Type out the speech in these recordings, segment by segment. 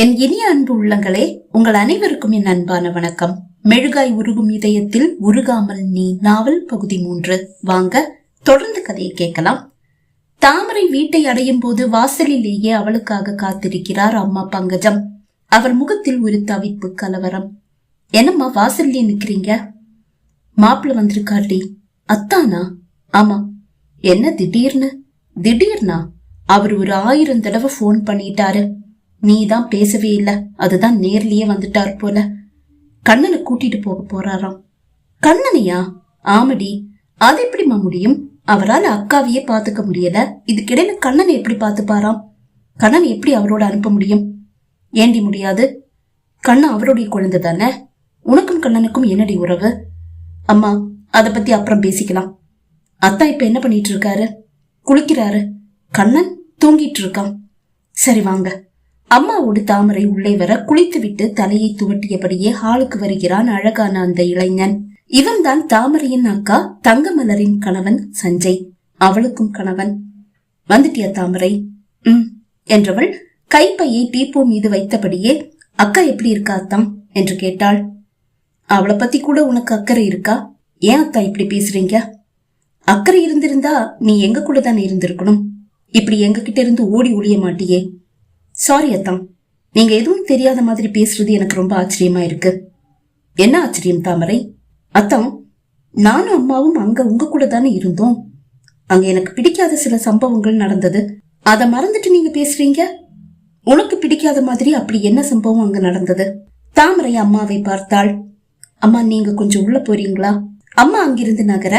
என் இனிய அன்பு உள்ளங்களே உங்கள் அனைவருக்கும் என் அன்பான வணக்கம். மெழுகாய் உருகும் இதயத்தில் உருகாமல் நீ நாவல் பகுதி மூன்று. வாங்க தொடர்ந்து கதையை கேட்கலாம். தாமரை வீட்டை அடையும் போது வாசலிலேயே அவளுக்காக காத்திருக்கிறார் அம்மா பங்கஜம். அவர் முகத்தில் ஒரு தவிப்பு கலவரம். என்னம்மா வாசல்லே நிக்கிறீங்க? மாப்பிள்ள வந்திருக்காருடி. அத்தானா? ஆமா. என்ன திடீர்னு? திடீர்னா? அவர் ஒரு ஆயிரம் தடவை ஃபோன் பண்ணிட்டாரு. நீ தான் பேசவே இல்லை. அதுதான் நேர்லயே வந்துட்டார் போல. கண்ணனை கூட்டிட்டு போக போறாராம். கண்ணனையா? ஆமடி. அது எப்படிம்மா முடியும் அவரால் அக்காவையே பாத்துக்க முடியல. இதுக்கிடையில கண்ணனை எப்படி பாத்துப்பாராம் கண்ணன் எப்படி அவரோட அனுப்ப முடியும்? ஏண்டி முடியாது? கண்ணன் அவருடைய குழந்தை தானே? உனக்கும் கண்ணனுக்கும் என்னடி உறவு? அம்மா அதை பத்தி அப்புறம் பேசிக்கலாம். அத்தா இப்ப என்ன பண்ணிட்டு இருக்காரு? குளிக்கிறாரு. கண்ணன் தூங்கிட்டு இருக்கான். சரி வாங்க. அம்மாவோடு தாமரை உள்ளே வர குளித்துவிட்டு தலையை துவட்டியபடியே ஹாலுக்கு வருகிறான் அழகான அந்த இளைஞன். இவன்தான் தாமரையின் அக்கா தங்கமலரின் கணவன் சஞ்சய். அவளுக்கும் கணவன். வந்துட்டியா தாமரை? உம் என்றவள் கைப்பையை டீப்போ மீது வைத்தபடியே அக்கா எப்படி இருக்கா அத்தாம்? என்று கேட்டாள். அவளை பத்தி கூட உனக்கு அக்கறை இருக்கா? ஏன் அத்தா இப்படி பேசுறீங்க? அக்கறை இருந்திருந்தா நீ எங்க கூட தானே இருந்திருக்கணும்? இப்படி எங்க கிட்ட இருந்து ஓடி ஒளிய மாட்டியே? சாரி அத்தா நீங்க எதுவும் தெரியாத மாதிரி பேசுறது எனக்கு ரொம்ப ஆச்சரியமா இருக்கு. என்ன ஆச்சரியம் தாமரை? அத்தான் நானும் அம்மாவும் அங்க உங்க கூட தானே இருந்தோம். அங்க எனக்கு பிடிக்காத சில சம்பவங்கள் நடந்தது. அத மறந்துட்டு நீங்க பேசுறீங்க? உனக்கு பிடிக்காத மாதிரி அப்படி என்ன சம்பவம் அங்க நடந்தது? தாமரை அம்மாவை பார்த்தாள். அம்மா நீங்க கொஞ்சம் உள்ள போறீங்களா? அம்மா அங்கிருந்து நகர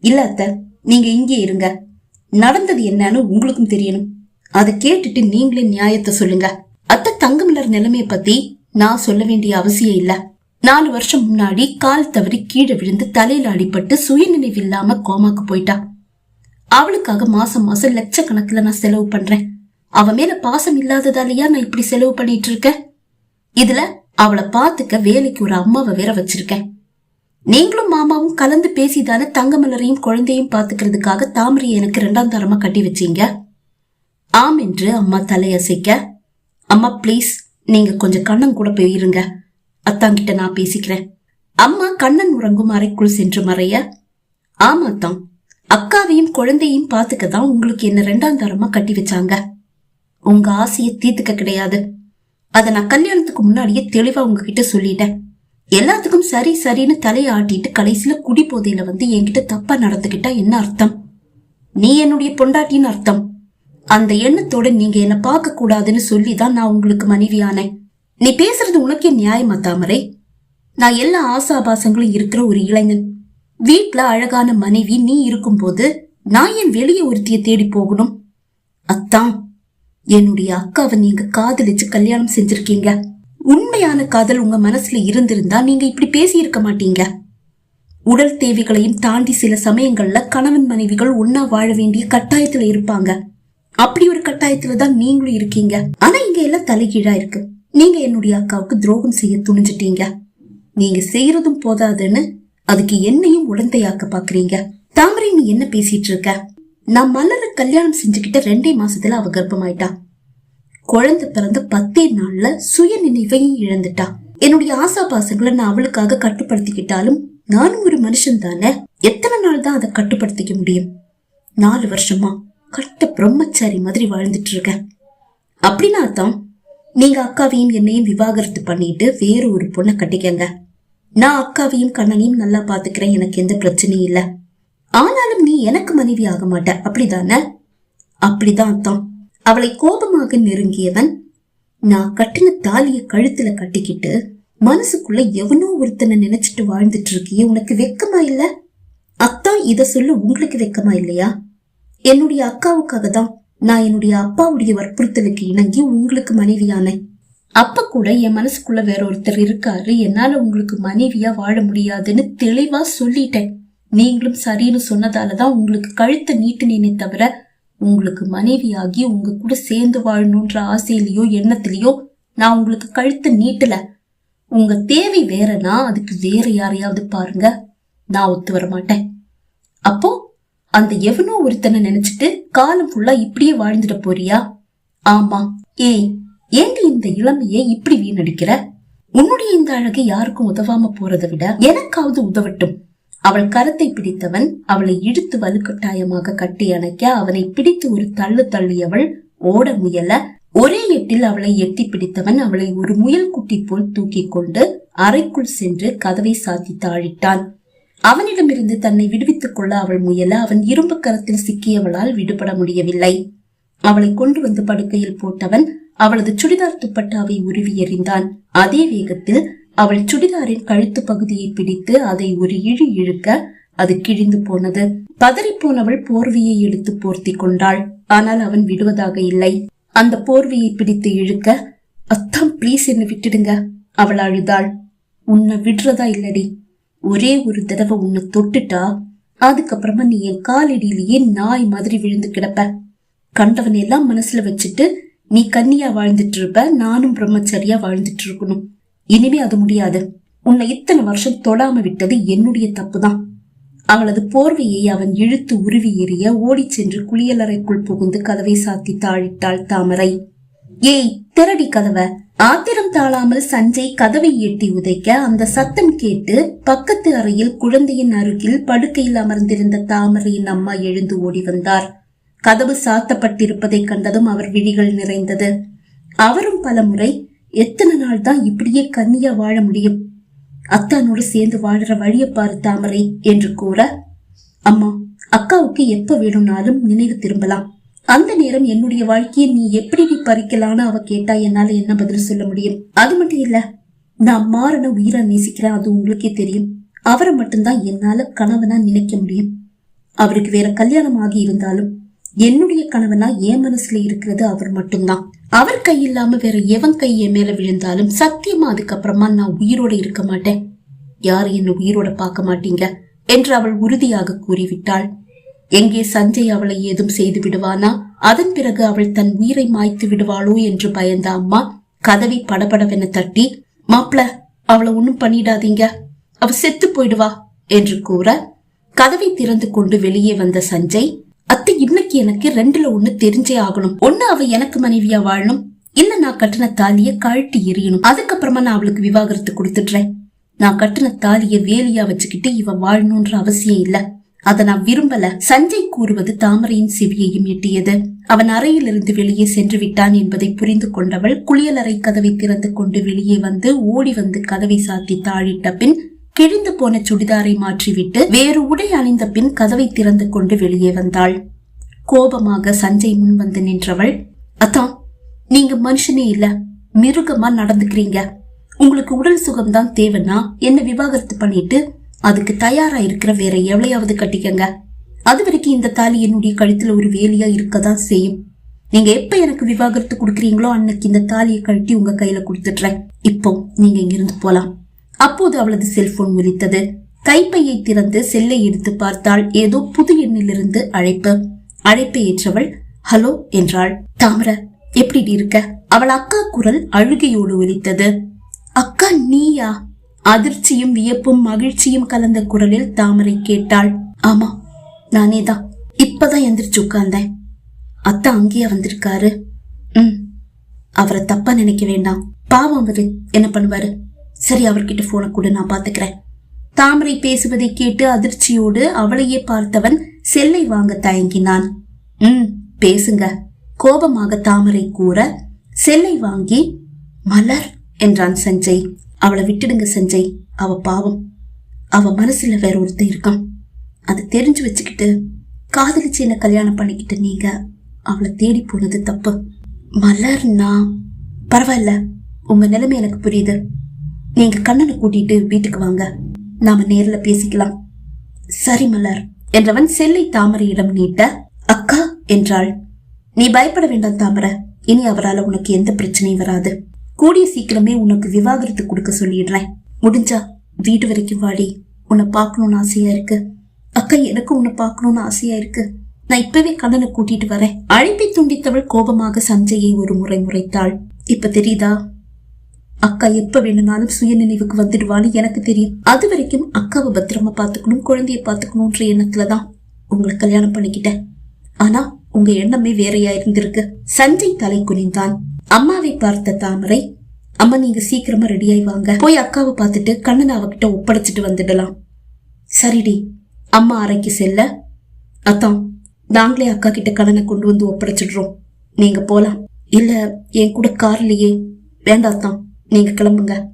இல்ல அத்த நீங்க இங்கே இருங்க. நடந்தது என்னன்னு உங்களுக்கும் தெரியணும். அதை கேட்டுட்டு நீங்களே நியாயத்தை சொல்லுங்க. அத்தை தங்கமலர் நிலைமைய பத்தி நான் சொல்ல வேண்டிய அவசியம் இல்ல. நாலு வருஷம் முன்னாடி கால் தவறி கீழே விழுந்து தலையில அடிபட்டு சுயநினைவு இல்லாம கோமாக்கு போயிட்டா. அவளுக்காக மாசம் மாசம் லட்சக்கணக்கில் நான் செலவு பண்றேன். அவ மேல பாசம் இல்லாததாலயா நான் இப்படி செலவு பண்ணிட்டு இருக்கேன்? இதுல அவளை பாத்துக்க வேலைக்கு ஒரு அம்மாவை வேற வச்சிருக்கேன். நீங்களும் மாமாவும் கலந்து பேசிதானே தங்கமலரையும் குழந்தையும் பாத்துக்கிறதுக்காக தாமரையை எனக்கு ரெண்டாம் தரமா கட்டி வச்சீங்க? ஆம் என்று அம்மா தலையசைக்க அம்மா ப்ளீஸ் நீங்க கொஞ்சம் கண்ணன் கூட போயிருங்க அத்தாங்கிட்ட நான் பேசிக்கிறேன். அம்மா கண்ணன் உறங்கும் அறைக்குள் சென்று மறைய ஆமாத்தாம் அக்காவையும் குழந்தையும் பாத்துக்க தான் உங்களுக்கு என்ன ரெண்டாம் தரமா கட்டி வச்சாங்க. உங்க ஆசையை தீர்த்துக்க கிடையாது. அதை நான் கல்யாணத்துக்கு முன்னாடியே தெளிவா உங்ககிட்ட சொல்லிட்டேன். எல்லாத்துக்கும் சரி சரின்னு தலையை ஆட்டிட்டு கடைசியில குடி போதையில வந்து என்கிட்ட தப்பா நடந்துகிட்டா என்ன அர்த்தம்? நீ என்னுடைய பொண்டாட்டின்னு அர்த்தம். அந்த எண்ணத்தோட நீங்க என்ன பார்க்க கூடாதுன்னு சொல்லிதான் நான் உங்களுக்கு மனைவியானேன். நீ பேசுறது உனக்கே நியாயமா தாமரை? நான் எல்லா ஆசாபாசங்களும் இருக்கிற ஒரு இளைஞன். வீட்ல அழகான மனைவி நீ இருக்கும்போது நான் ஏன் வெளியே ஒருத்திய தேடி போகணும். அத்தான். என்னுடைய அக்காவை நீங்க காதலிச்சு கல்யாணம் செஞ்சிருக்கீங்க. உண்மையான காதல் உங்க மனசுல இருந்திருந்தா நீங்க இப்படி பேசியிருக்க மாட்டீங்க. உடல் தேவைகளையும் தாண்டி சில சமயங்கள்ல கணவன் மனைவிகள் ஒன்னா வாழ வேண்டிய கட்டாயத்துல இருப்பாங்க. அப்படி ஒரு கட்டாயத்துல தான் நீங்களும் இருக்கீங்க. ஆனா இங்க எல்லாம் தலைகீழா இருக்கு. நீங்க என்னுடைய அக்காவுக்கு துரோகம் செய்ய துணிஞ்சிட்டீங்க. நீங்க செய்யறதும் போதாதுன்னு அதுக்கு என்னையும் உடந்தையாக்க பாக்குறீங்க. தாமரை நீ என்ன பேசிட்டு இருக்க? நான் மலர கல்யாணம் செஞ்சுக்கிட்ட ரெண்டே மாசத்துல அவ கர்ப்பமாயிட்டா. குழந்தை பிறந்த பத்தே நாள்ல சுய நினைவையும் இழந்துட்டா. என்னுடைய ஆசா பாசங்களை நான் அவளுக்காக கட்டுப்படுத்திக்கிட்டாலும் நானும் ஒரு மனுஷன் தானே எத்தனை நாள் தான் அதை கட்டுப்படுத்திக்க முடியும்? நாலு வருஷமா. கட்ட பிரம்மச்சாரி மாதிரி வாழ்ந்துட்டு இருக்கேன் அப்படின்னா தான் நீங்க அக்காவையும் என்னையும் விவாகரத்து பண்ணிட்டு வேற ஒரு பொண்ணை கட்டிக்கங்க. நான் அக்காவையும் கண்ணனையும் நல்லா பாத்துக்கிறேன் எனக்கு எந்த பிரச்சனையும் இல்ல. ஆனாலும் நீ எனக்கு மனைவி ஆக மாட்ட அப்படிதானே? அப்படிதான் அத்தான் அவளை கோபமாக நெருங்கியவன் நான் கட்டின தாலிய கழுத்துல கட்டிக்கிட்டு மனசுக்குள்ள எவனோ ஒருத்தனை நினைச்சிட்டு வாழ்ந்துட்டு இருக்கியே உனக்கு வெக்கமா இல்ல? அத்தான் இத சொல்ல உங்களுக்கு வெக்கமா இல்லையா? என்னுடைய அக்காவுக்காக தான் நான் என்னுடைய அப்பாவுடைய வற்புறுத்தலுக்கு இணங்கி உங்களுக்கு மனைவியானேன். அப்ப கூட என் மனசுக்குள்ள வேற ஒருத்தர் இருக்காரு என்னால உங்களுக்கு மனைவியா வாழ முடியாதுன்னு தெளிவா சொல்லிட்டேன். நீங்களும் சரின்னு சொன்னதாலதான் உங்களுக்கு கழுத்தை நீட்டினேனே தவிர உங்களுக்கு மனைவியாகி உங்க கூட சேர்ந்து வாழணுன்ற ஆசையிலயோ எண்ணத்திலயோ நான் உங்களுக்கு கழுத்தை நீட்டல. உங்க தேவை வேறனா அதுக்கு வேற யாரையாவது பாருங்க. நான் ஒத்து வர மாட்டேன் அப்போ அந்த எவனோ ஒருத்தனை நினைச்சிட்டு காலம் ஃபுல்லா இப்படியே வாழ்ந்துட போறியா? ஆமா. ஏய் ஏண்டி இந்த இளமையை இப்படி வீணடிக்கிற? உன்னுடைய இந்த அழகு யாருக்கும் உதவாம போறதை விட எனக்காவது உதவட்டும். அவள் கரத்தை பிடித்தவன் அவளை இழுத்து வலுக்கட்டாயமாக கட்டி அணைக்க அவனை பிடித்து ஒரு தள்ளு தள்ளியவள் ஓட முயல ஒரே எட்டில் அவளை எட்டி பிடித்தவன் அவளை ஒரு முயல் குட்டி போல் தூக்கி கொண்டு அறைக்குள் சென்று கதவை சாத்தி தாழிட்டான். அவனிடமிருந்து தன்னை விடுவித்துக் கொள்ள அவள் முயல அவன் இரும்பு கரத்தில் சிக்கியவளால் விடுபட முடியவில்லை. அவளை கொண்டு வந்து படுக்கையில் போட்டவன் அவளது சுடிதார் துப்பட்டாவை உருவி எறிந்தான். அதே வேகத்தில் அவள் சுடிதாரின் கழுத்து பகுதியை பிடித்து அதை ஒரு இழி இழுக்க அது கிழிந்து போனது. பதறிப்போனவள் போர்வையை எடுத்து போர்த்தி கொண்டாள். ஆனால் அவன் விடுவதாக இல்லை. அந்த போர்வையை பிடித்து இழுக்க அத்தான் ப்ளீஸ் என்ன விட்டுடுங்க அவள் அழுதாள். உன்னை விடுறதா இல்லடி. ஒரே ஒரு தடவை உன்னை தொட்டுட்டா அதுக்கப்புறமா நீ என் காலடியிலேயே நாய் மாதிரி விழுந்து கிடப்ப. கண்டவனை எல்லாம் மனசுல வச்சுட்டு நீ கன்னியா வாழ்ந்துட்டு இருப்ப நானும் பிரம்மச்சரியா வாழ்ந்துட்டு இருக்கணும் இனிமே அது முடியாது. உன்னை இத்தனை வருஷம் தொடாம விட்டது என்னுடைய தப்பு தான் அவளது போர்வையை அவன் இழுத்து உருவி எறிய ஓடிச் சென்று குளியலறைக்குள் புகுந்து கதவை சாத்தி தாழிட்டாள் தாமரை. ஏய் திரடி கதவை. ஆத்திரம் தாழாமல் சஞ்சய் கதவை எட்டி உதைக்க அந்த சத்தம் கேட்டு பக்கத்து அறையில் குழந்தையின் அருகில் படுக்கையில் அமர்ந்திருந்த தாமரையின் அம்மா எழுந்து ஓடி வந்தார். கதவு சாத்தப்பட்டிருப்பதை கண்டதும் அவர் விழிகள் நிறைந்தது. அவரும் பலமுறை எத்தனை நாள் தான் இப்படியே கன்னியா வாழ முடியும்? அத்தானோடு சேர்ந்து வாழற வழிய பாரு தாமரை என்று கூற அம்மா அக்காவுக்கு எப்ப வேணும்னாலும் நினைவு திரும்பலாம். அந்த நேரம் என்னுடைய வாழ்க்கையை நீ எப்படி நீ பறிக்கலான்னு அவ கேட்டா என்னால என்ன பதில் சொல்ல முடியும்? அது மட்டும் இல்ல நான் மாறன உயிரை நேசிக்கிறேன் அது உங்களுக்கே தெரியும். அவரை மட்டும்தான் என்னால கணவனா நினைக்க முடியும். அவருக்கு வேற கல்யாணம் ஆகி இருந்தாலும் என்னுடைய கணவனா என் மனசுல இருக்கிறது அவர் மட்டும்தான். அவர் கை இல்லாம வேற எவன் கை என் மேல விழுந்தாலும் சத்தியமா அதுக்கப்புறமா நான் உயிரோட இருக்க மாட்டேன். யாரும் என்ன உயிரோட பார்க்க மாட்டீங்க? என்று அவள் உறுதியாக கூறிவிட்டாள். எங்கே சஞ்சய் அவளை ஏதும் செய்து விடுவானா? அதன் பிறகு அவள் தன் உயிரை மாய்த்து விடுவாளோ என்று பயந்த அம்மா கதவை படபடவென தட்டி மாப்பிள அவளை ஒண்ணும் பண்ணிடாதீங்க. அவ செத்து போயிடுவா என்று கூற கதவை திறந்து கொண்டு வெளியே வந்த சஞ்சய் அத்தை இன்னைக்கு எனக்கு ரெண்டுல ஒண்ணு தெரிஞ்சே ஆகணும். ஒண்ணு அவ எனக்கு மனைவியா வாழணும். இல்ல நான் கட்டின தாலிய கழட்டி எறியணும். அதுக்கப்புறமா நான் அவளுக்கு விவாகரத்து கொடுத்துடுறேன். நான் கட்டின தாலிய வேலியா வச்சுக்கிட்டு இவ வாழணும்ன்ற அவசியம் இல்ல. அதை நான் விரும்பல. சஞ்சய் கூறுவது தாமரையின் செவியையும் எட்டியது. அவன் அறையிலிருந்து வெளியே சென்று விட்டான் என்பதை புரிந்து கொண்டவள் குளியலறை கதவை திறந்து கொண்டு வெளியே வந்து ஓடி வந்து கதவை சாத்தி தாழிட்ட பின் கிழிந்து போன சுடிதாரை மாற்றிவிட்டு வேறு உடை அணிந்த பின் கதவை திறந்து கொண்டு வெளியே வந்தாள். கோபமாக சஞ்சய் முன் வந்து நின்றவள் அத்தான் நீங்க மனுஷனே இல்ல. மிருகமா நடந்துக்கிறீங்க. உங்களுக்கு உடல் சுகம்தான் தேவைன்னா என்ன விவாகரத்து பண்ணிட்டு அதுக்கு தயாரா இருக்கிற வேற எவ்வளையாவது கட்டிக்கங்க. அது வரைக்கும் இந்த தாலி என்னுடைய கழுத்துல ஒரு வேலியா இருக்கதான் செய்யும். நீங்க எப்ப எனக்கு விவாகரத்து கொடுக்குறீங்களோ அன்னைக்கு இந்த தாலியை கழட்டி உங்க கையில கொடுத்துட்றேன். இப்போ நீங்க இங்கிருந்து போலாம். அப்போது அவளது செல்போன் ஒலித்தது கைப்பையை திறந்து செல்லை எடுத்து பார்த்தாள். ஏதோ புது எண்ணிலிருந்து அழைப்பு. அழைப்பை ஏற்றவள் ஹலோ என்றாள். தாமர எப்படி இருக்க? அவள் அக்கா குரல் அழுகையோடு ஒலித்தது அக்கா நீயா? அதிர்ச்சியும் வியப்பும் மகிழ்ச்சியும் கலந்த குரலில் தாமரை கேட்டாள். ஆமா நானே தான் இப்பதான் எந்திரிச்சு உட்கார்ந்தேன். அத்தா அங்கேயே வந்திருக்காரு. ம் அவரை தப்பா நினைக்க வேண்டாம். பாவம் அவரு. என்ன பண்ணுவாரு? சரி அவர்கிட்ட போன கூட நான் பாத்துக்கிறேன். தாமரை பேசுவதை கேட்டு அதிர்ச்சியோடு அவளையே பார்த்தவன் செல்லை வாங்க தயங்கினான். ம் பேசுங்க. கோபமாக தாமரை கூற செல்லை வாங்கி மலர் என்றான் சஞ்சய். அவளை விட்டுடுங்க சஞ்சய். அவ பாவம். அவ மனசுல வேற ஒருத்தன் இருக்கான். அதை தெரிஞ்சு வச்சுக்கிட்டு காதலிச்சு என்ன கல்யாணம் பண்ணிக்கிட்டு நீங்க அவளை தேடி போனது தப்பு. மலர்னா பரவாயில்ல. உங்க நிலைமை எனக்கு புரியுது. நீங்க கண்ணனை கூட்டிட்டு வீட்டுக்கு வாங்க. நாம நேர்ல பேசிக்கலாம். சரி மலர் என்றவன் செல்லை தாமரையிடம் நீட்ட அக்கா என்றாள். நீ பயப்பட வேண்டாம் தாமரை. இனி அவரால் உனக்கு எந்த பிரச்சனையும் வராது. கூடிய சீக்கிரமே உனக்கு விவாகரத்து கொடுக்க சொல்லிடுறேன். முடிஞ்சா வீடு வரைக்கும் வாடி. உன்னை பார்க்கணும்னு ஆசையா இருக்கு. அக்கா எனக்கு உன்னை பார்க்கணும்னு ஆசையா இருக்கு. நான் இப்பவே கண்ணனை கூட்டிட்டு வரேன். அழைப்பை துண்டித்தவள் கோபமாக சஞ்சயை ஒரு முறை முறைத்தாள். இப்ப தெரியுதா? அக்கா எப்ப வேணும்னாலும் சுய நினைவுக்கு வந்துடுவான்னு எனக்கு தெரியும். அது வரைக்கும் அக்காவை பத்திரமா பாத்துக்கணும் குழந்தைய பாத்துக்கணும்ன்ற எண்ணத்துலதான் உங்களை கல்யாணம் பண்ணிக்கிட்டேன். ஆனா உங்க எண்ணமே வேறையா இருந்திருக்கு. சஞ்சய் தலை குனிந்தான். அம்மாவை பார்த்த தாமரை அம்மா நீங்க சீக்கிரமா ரெடியாய் வாங்க. போய் அக்காவை பார்த்துட்டு கண்ணனை அவகிட்ட ஒப்படைச்சிட்டு வந்துடலாம். சரிடி அம்மா அறைக்கு செல்ல. அத்தான் நாங்களே அக்கா கிட்ட கண்ணனை கொண்டு வந்து ஒப்படைச்சிடுறோம். நீங்க போலாம். இல்ல என் கூட கார்லயே. வேண்டாத்தான் நீங்க கிளம்புங்க.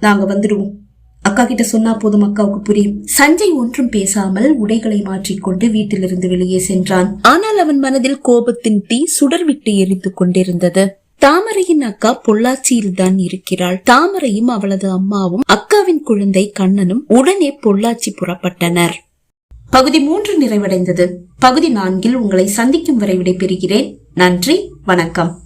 நாங்க வந்துடுவோம். அக்கா கிட்ட சொன்னா போதும் அக்காவுக்கு புரியும். சஞ்சய் ஒன்றும் பேசாமல் உடைகளை மாற்றிக்கொண்டு வீட்டிலிருந்து வெளியே சென்றான். ஆனால் அவன் மனதில் கோபத்தின் தீ சுடர் விட்டு கொண்டிருந்தது. தாமரையின் அக்கா பொள்ளாச்சியில் தான் இருக்கிறாள். தாமரையும் அவளது அம்மாவும் அக்காவின் குழந்தை கண்ணனும் உடனே பொள்ளாச்சி புறப்பட்டனர். பகுதி மூன்று நிறைவடைந்தது. பகுதி நான்கில் உங்களை சந்திக்கும் வரை விடைபெறுகிறேன். நன்றி வணக்கம்.